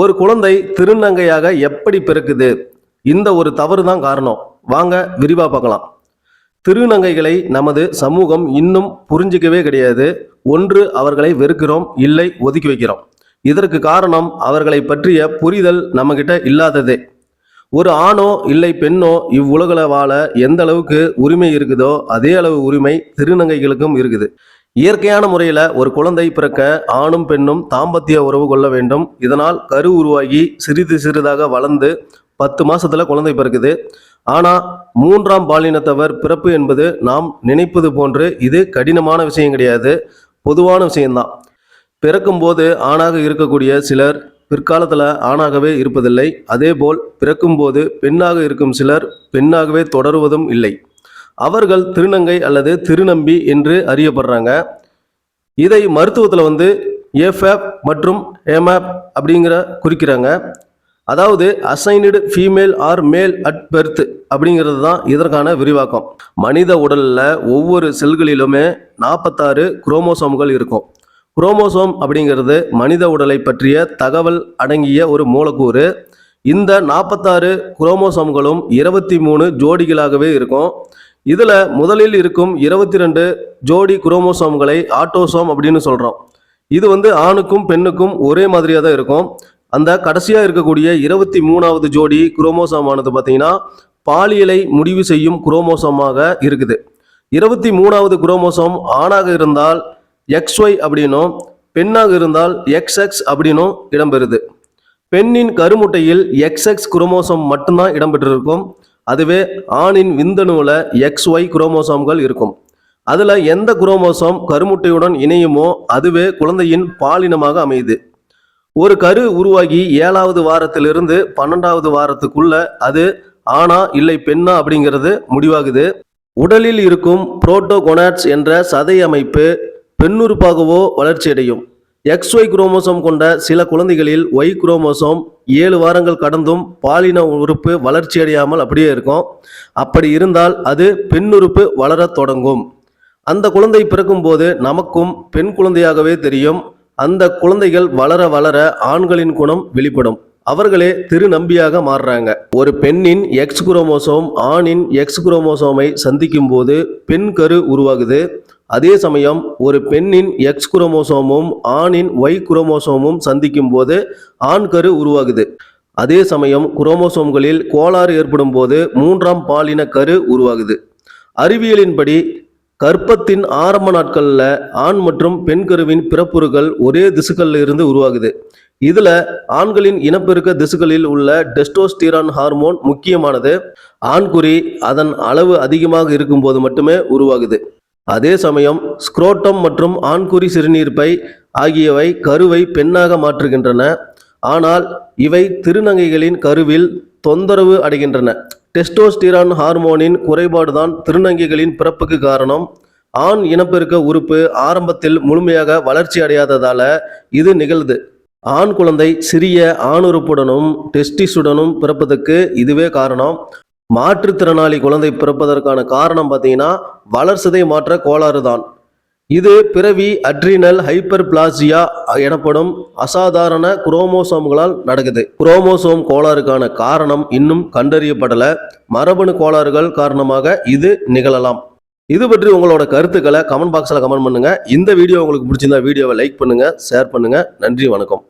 ஒரு குழந்தை திருநங்கையாக எப்படி பிறக்குது? இந்த ஒரு தவறு தான் காரணம். வாங்க விரிவா பார்க்கலாம். திருநங்கைகளை நமது சமூகம் இன்னும் புரிஞ்சிக்கவே கிடையாது. ஒன்று அவர்களை வெறுக்கிறோம் இல்லை ஒதுக்கி வைக்கிறோம். இதற்கு காரணம் அவர்களை பற்றிய புரிதல் நம்மகிட்ட இல்லாததே. ஒரு ஆணோ இல்லை பெண்ணோ இவ்வுலகில் வாழ எந்த அளவுக்கு உரிமை இருக்குதோ அதே அளவு உரிமை திருநங்கைகளுக்கும் இருக்குது. இயற்கையான முறையில் ஒரு குழந்தை பிறக்க ஆணும் பெண்ணும் தாம்பத்திய உறவு கொள்ள வேண்டும். இதனால் கரு உருவாகி சிறிது சிறிதாக வளர்ந்து பத்து மாசத்துல குழந்தை பிறக்குது. ஆனால் மூன்றாம் பாலினத்தவர் பிறப்பு என்பது நாம் நினைப்பது போன்று இது கடினமான விஷயம் கிடையாது. பொதுவான விஷயம்தான். பிறக்கும்போது ஆணாக இருக்கக்கூடிய சிலர் பிற்காலத்தில் ஆணாகவே இருப்பதில்லை. அதேபோல் பிறக்கும்போது பெண்ணாக இருக்கும் சிலர் பெண்ணாகவே தொடருவதும் இல்லை. அவர்கள் திருநங்கை அல்லது திருநம்பி என்று அறியப்படுறாங்க. இதை மருத்துவத்தில் வந்து ஏஃபேப் மற்றும் ஏமேப் அப்படிங்கிற குறிக்கிறாங்க. அதாவது assigned female or male at birth அப்படிங்கிறது தான் இதற்கான விரிவாக்கம். மனித உடலில் ஒவ்வொரு செல்களிலுமே நாற்பத்தாறு குரோமோசோம்கள் இருக்கும். குரோமோசோம் அப்படிங்கிறது மனித உடலை பற்றிய தகவல் அடங்கிய ஒரு மூலக்கூறு. இந்த நாற்பத்தாறு குரோமோசோம்களும் இருபத்தி மூணு ஜோடிகளாகவே இருக்கும். இதில் முதலில் இருக்கும் இருபத்தி ரெண்டு ஜோடி குரோமோசோம்களை ஆட்டோசோம் அப்படின்னு சொல்கிறோம் இது வந்து ஆணுக்கும் பெண்ணுக்கும் ஒரே மாதிரியாக தான் இருக்கும். அந்த கடைசியாக இருக்கக்கூடிய இருபத்தி மூணாவது ஜோடி குரோமோசோம் ஆனது பார்த்தீங்கன்னா பாலியலை முடிவு செய்யும் குரோமோசோமாக இருக்குது. இருபத்தி மூணாவது குரோமோசோம் ஆணாக இருந்தால் XY அப்படின்னும் பெண்ணாக இருந்தால் XX அப்படின்னும் இடம்பெறுது. பெண்ணின் கருமுட்டையில் XX குரோமோசோம் மட்டும்தான் இடம்பெற்றிருக்கும். அதுவே ஆணின் விந்தணுவில் எக்ஸ் ஒய் குரோமோசோம்கள் இருக்கும். அதில் எந்த குரோமோசோம் கருமுட்டையுடன் இணையுமோ அதுவே குழந்தையின் பாலினமாக அமையுது. ஒரு கரு உருவாகி ஏழாவது வாரத்திலிருந்து பன்னெண்டாவது வாரத்துக்குள்ள அது ஆணா இல்லை பெண்ணா அப்படிங்கிறது முடிவாகுது. உடலில் இருக்கும் புரோட்டோகொனாட்ஸ் என்ற சதை அமைப்பு பெண்ணுறுப்பாகவோ வளர்ச்சியடையும். XY குரோமோசோம் கொண்ட சில குழந்தைகளில் ஒய் குரோமோசோம் ஏழு வாரங்கள் கடந்தும் பாலின உறுப்பு வளர்ச்சியடையாமல் அப்படியே இருக்கும். அப்படி இருந்தால் அது பெண்ணுறுப்பு வளரத் தொடங்கும். அந்த குழந்தை பிறக்கும்போது நமக்கும் பெண் குழந்தையாகவே தெரியும். அந்த குழந்தைகள் வளர வளர ஆண்களின் குணம் வெளிப்படும். அவர்களே திருநம்பியாக மாறுறாங்க. ஒரு பெண்ணின் எக்ஸ் குரோமோசோம் ஆணின் எக்ஸ் குரோமோசோமை சந்திக்கும் போது பெண் கரு உருவாகுது. அதே சமயம் ஒரு பெண்ணின் எக்ஸ் குரோமோசோமும் ஆணின் ஒய் குரோமோசோமும் சந்திக்கும் போது ஆண் கரு உருவாகுது. அதே சமயம் குரோமோசோம்களில் கோளாறு ஏற்படும் போது மூன்றாம் பாலின கரு உருவாகுது. அறிவியலின்படி கர்ப்பத்தின் ஆரம்ப நாட்களில் ஆண் மற்றும் பெண் கருவின் பிறப்புறுகள் ஒரே திசுக்களில் இருந்து உருவாகுது. இதில் ஆண்களின் இனப்பெருக்க திசுக்களில் உள்ள டெஸ்டோஸ்டிரான் ஹார்மோன் முக்கியமானது. ஆண்குறி அதன் அளவு அதிகமாக இருக்கும்போது மட்டுமே உருவாகுது. அதே சமயம் ஸ்க்ரோட்டம் மற்றும் ஆண்குறி சிறுநீர்ப்பை ஆகியவை கருவை பெண்ணாக மாற்றுகின்றன. ஆனால் இவை திருநங்கைகளின் கருவில் தொந்தரவு அடைகின்றன. டெஸ்டோஸ்டிரான் ஹார்மோனின் குறைபாடுதான் திருநங்கைகளின் பிறப்புக்கு காரணம். ஆண் இனப்பெருக்க உறுப்பு ஆரம்பத்தில் முழுமையாக வளர்ச்சி அடையாததால இது நிகழ்து ஆண் குழந்தை சிறிய ஆணுறுப்புடனும் டெஸ்டிஸுடனும் பிறப்பதற்கு இதுவே காரணம். மாற்றுத்திறனாளி குழந்தை பிறப்பதற்கான காரணம் பார்த்தீங்கன்னா வளர்சிதை மாற்ற கோளாறு தான். இது பிறவி அட்ரினல் ஹைப்பர் பிளாசியா எனப்படும் அசாதாரண குரோமோசோம்களால் நடக்குது. குரோமோசோம் கோளாறுக்கான காரணம் இன்னும் கண்டறியப்படல. மரபணு கோளாறுகள் காரணமாக இது நிகழலாம். இது பற்றி உங்களோட கருத்துக்களை கமெண்ட் பாக்ஸில் கமெண்ட் பண்ணுங்கள் இந்த வீடியோ உங்களுக்கு பிடிச்சிருந்தா வீடியோவை லைக் பண்ணுங்கள் ஷேர் பண்ணுங்கள் நன்றி வணக்கம்.